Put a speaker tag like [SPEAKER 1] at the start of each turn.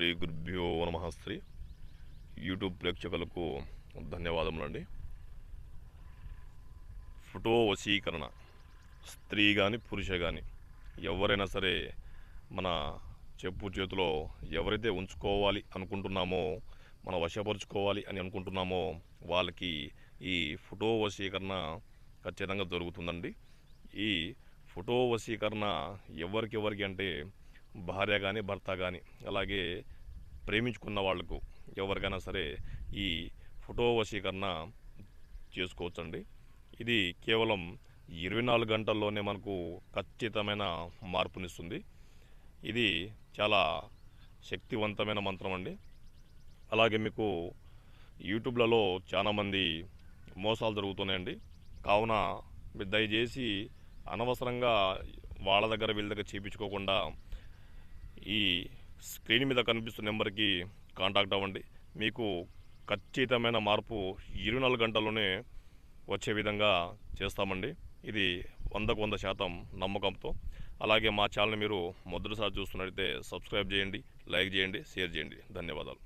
[SPEAKER 1] శ్రీ గురుభ్యో నమ యూట్యూబ్ ప్రేక్షకులకు ధన్యవాదములండి. ఫోటో వశీకరణ. స్త్రీ కానీ పురుష కానీ ఎవరైనా సరే మన చెప్పు చేతిలో ఎవరైతే ఉంచుకోవాలి అనుకుంటున్నామో మన వశపరుచుకోవాలి అని అనుకుంటున్నామో వాళ్ళకి ఈ ఫోటో వశీకరణ ఖచ్చితంగా జరుగుతుందండి. ఈ ఫోటో వశీకరణ ఎవరికెవరికి అంటే భార్య కానీ భర్త కానీ అలాగే ప్రేమించుకున్న వాళ్ళకు ఎవరికైనా సరే ఈ ఫోటో వశీకరణ చేసుకోవచ్చండి. ఇది కేవలం ఇరవై నాలుగు గంటల్లోనే మనకు ఖచ్చితమైన మార్పునిస్తుంది. ఇది చాలా శక్తివంతమైన మంత్రం అండి. అలాగే మీకు యూట్యూబ్లలో చాలామంది మోసాలు జరుగుతున్నాయండి. కావున మీరు దయచేసి అనవసరంగా వాళ్ళ దగ్గర వీళ్ళ దగ్గర చేయించుకోకుండా ఈ స్క్రీన్ మీద కనిపిస్తున్న నెంబర్కి కాంటాక్ట్ అవ్వండి. మీకు ఖచ్చితమైన మార్పు ఇరవై నాలుగు గంటల్లోనే వచ్చే విధంగా చేస్తామండి. ఇది వందకు వంద శాతం నమ్మకంతో. అలాగే మా ఛానల్ మీరు మొదటిసారి చూస్తున్నట్టయితే సబ్స్క్రైబ్ చేయండి లైక్ చేయండి షేర్ చేయండి. ధన్యవాదాలు.